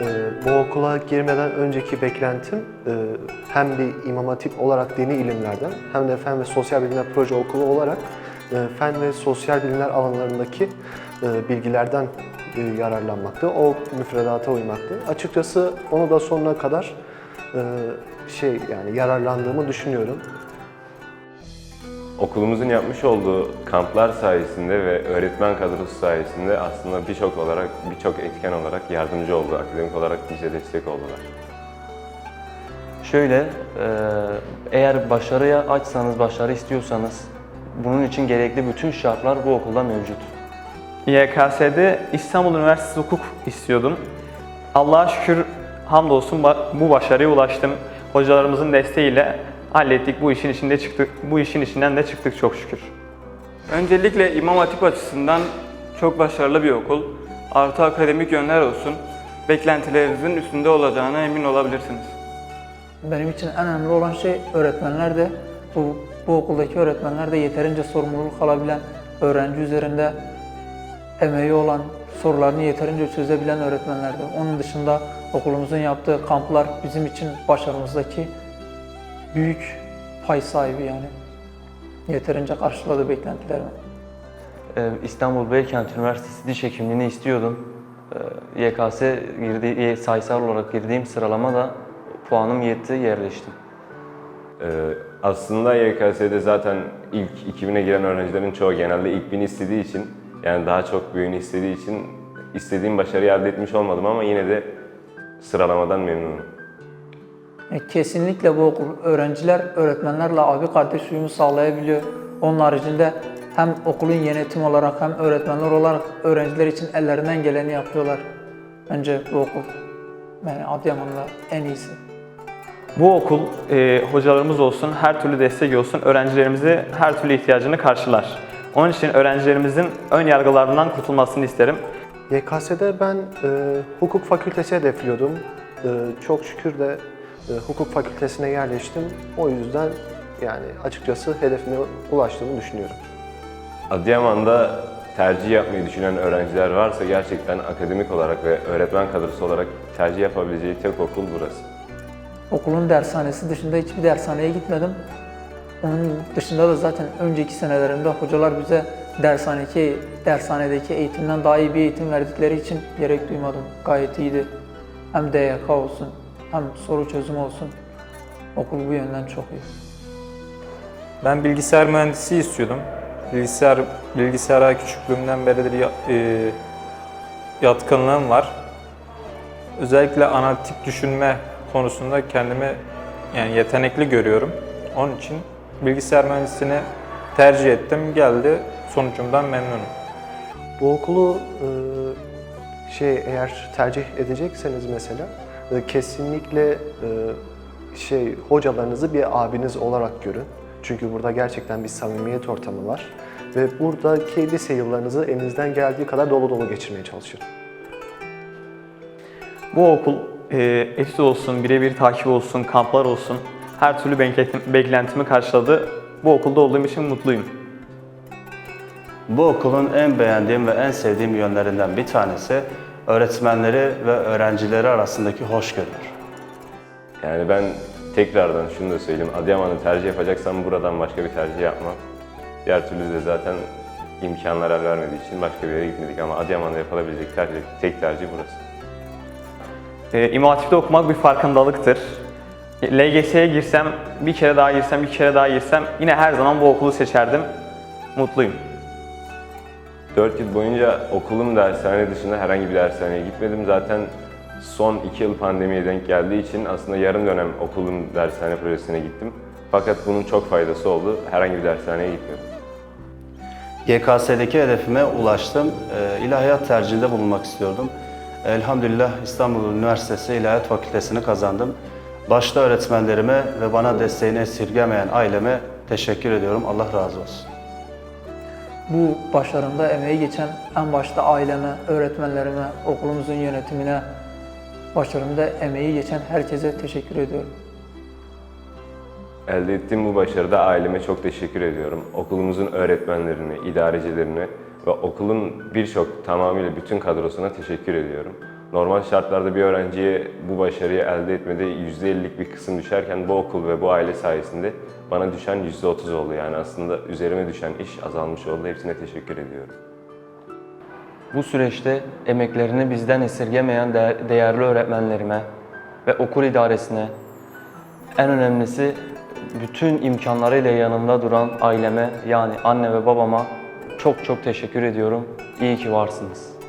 Ee, Bu okula girmeden önceki beklentim e, hem bir imam hatip olarak dini ilimlerden hem de fen ve sosyal bilimler proje okulu olarak e, fen ve sosyal bilimler alanlarındaki e, bilgilerden yararlanmaktı. O müfredata uymaktı. Açıkçası onu da sonuna kadar şey yani yararlandığımı düşünüyorum. Okulumuzun yapmış olduğu kamplar sayesinde ve öğretmen kadrosu sayesinde aslında birçok olarak, birçok etken olarak yardımcı oldu. Akademik olarak bize destek oldular. Şöyle, e, eğer başarıya açsanız, başarı istiyorsanız bunun için gerekli bütün şartlar bu okulda mevcut. YKS'de İstanbul Üniversitesi Hukuk istiyordum. Allah'a şükür hamdolsun bu başarıya ulaştım. Hocalarımızın desteğiyle hallettik. Bu işin içinde çıktık. Bu işin içinden de çıktık çok şükür. Öncelikle İmam Hatip açısından çok başarılı bir okul. Artı akademik yönler olsun. Beklentilerinizin üstünde olacağına emin olabilirsiniz. Benim için en önemli olan şey öğretmenler de bu, bu okuldaki öğretmenler de yeterince sorumluluk alabilen, öğrenci üzerinde emeği olan, sorularını yeterince çözebilen öğretmenlerdi. Onun dışında okulumuzun yaptığı kamplar bizim için başarımızdaki büyük pay sahibi yani. Yeterince karşıladı beklentilerimi. E, İstanbul Beykent Üniversitesi Diş Hekimliğini istiyordum. E, YKS girdi, sayısal olarak girdiğim sıralama da puanım yetti, yerleştim. Ee, aslında YKS'de zaten ilk 2000'e giren öğrencilerin çoğu genelde ilk 1000'i istediği için yani daha çok büyüğünü istediği için istediğim başarıyı elde etmiş olmadım ama yine de sıralamadan memnunum. E, Kesinlikle bu okul öğrenciler öğretmenlerle abi kardeş uyumu sağlayabiliyor. Onun haricinde hem okulun yönetim olarak hem öğretmenler olarak öğrenciler için ellerinden geleni yapıyorlar. Bence bu okul yani Adıyaman'da en iyisi. Bu okul e, hocalarımız olsun, her türlü destek olsun, öğrencilerimizi her türlü ihtiyacını karşılar. Onun için öğrencilerimizin ön yargılarından kurtulmasını isterim. YKS'de ben e, hukuk fakültesi hedefliyordum. E, çok şükür de hukuk fakültesine yerleştim. O yüzden yani açıkçası hedefime ulaştığımı düşünüyorum. Adıyaman'da tercih yapmayı düşünen öğrenciler varsa gerçekten akademik olarak ve öğretmen kadrosu olarak tercih yapabileceği tek okul burası. Okulun dershanesi dışında hiçbir dershaneye gitmedim. Onun dışında da zaten önceki senelerimde hocalar bize dershanedeki, dershanedeki eğitimden daha iyi bir eğitim verdikleri için gerek duymadım. Gayet iyiydi. Hem DYK olsun, hem soru çözümü olsun. Okul bu yönden çok iyi. Ben bilgisayar mühendisi istiyordum. Bilgisayar bilgisayara küçüklüğümden beridir ya- e, yatkınlığım var. Özellikle analitik düşünme konusunda kendimi yani yetenekli görüyorum. Onun için bilgisayar mühendisliğini tercih ettim. Geldi. Sonucumdan memnunum. Bu okulu e, şey eğer tercih edecekseniz mesela e, kesinlikle e, şey hocalarınızı bir abiniz olarak görün. Çünkü burada gerçekten bir samimiyet ortamı var ve buradaki lise yıllarınızı elinizden geldiği kadar dolu dolu geçirmeye çalışın. Bu okul e, etüt olsun, birebir takip olsun, kamplar olsun her türlü beklentim- beklentimi karşıladı. Bu okulda olduğum için mutluyum. Bu okulun en beğendiğim ve en sevdiğim yönlerinden bir tanesi öğretmenleri ve öğrencileri arasındaki hoşgörüdür. Yani ben tekrardan şunu da söyleyeyim. Adıyaman'ı tercih yapacaksam buradan başka bir tercih yapmam. Diğer türlü de zaten imkanlar el vermediği için başka bir yere gitmedik ama Adıyaman'da yapılabilecek tercih, tek tercih burası. E, İmam Hatip'te okumak bir farkındalıktır. LGS'ye girsem, bir kere daha girsem, bir kere daha girsem yine her zaman bu okulu seçerdim. Mutluyum. 4 yıl boyunca okulum dershane dışında herhangi bir dershaneye gitmedim. Zaten son 2 yıl pandemiye denk geldiği için aslında yarım dönem okulun dershane projesine gittim. Fakat bunun çok faydası oldu. Herhangi bir dershaneye gitmedim. YKS'deki hedefime ulaştım. Ee, İlahiyat tercihinde bulunmak istiyordum. Elhamdülillah İstanbul Üniversitesi İlahiyat Fakültesini kazandım. Başta öğretmenlerime ve bana desteğini esirgemeyen aileme teşekkür ediyorum. Allah razı olsun. Bu başarımda emeği geçen en başta aileme, öğretmenlerime, okulumuzun yönetimine, başarımda emeği geçen herkese teşekkür ediyorum. Elde ettiğim bu başarıda aileme çok teşekkür ediyorum. Okulumuzun öğretmenlerine, idarecilerine ve okulun birçok tamamıyla bütün kadrosuna teşekkür ediyorum. Normal şartlarda bir öğrenciye bu başarıyı elde etmede %50'lik bir kısım düşerken bu okul ve bu aile sayesinde bana düşen %30 oldu. Yani aslında üzerime düşen iş azalmış oldu. Hepsine teşekkür ediyorum. Bu süreçte emeklerini bizden esirgemeyen de- değerli öğretmenlerime ve okul idaresine, en önemlisi bütün imkanlarıyla yanımda duran aileme yani anne ve babama çok çok teşekkür ediyorum. İyi ki varsınız.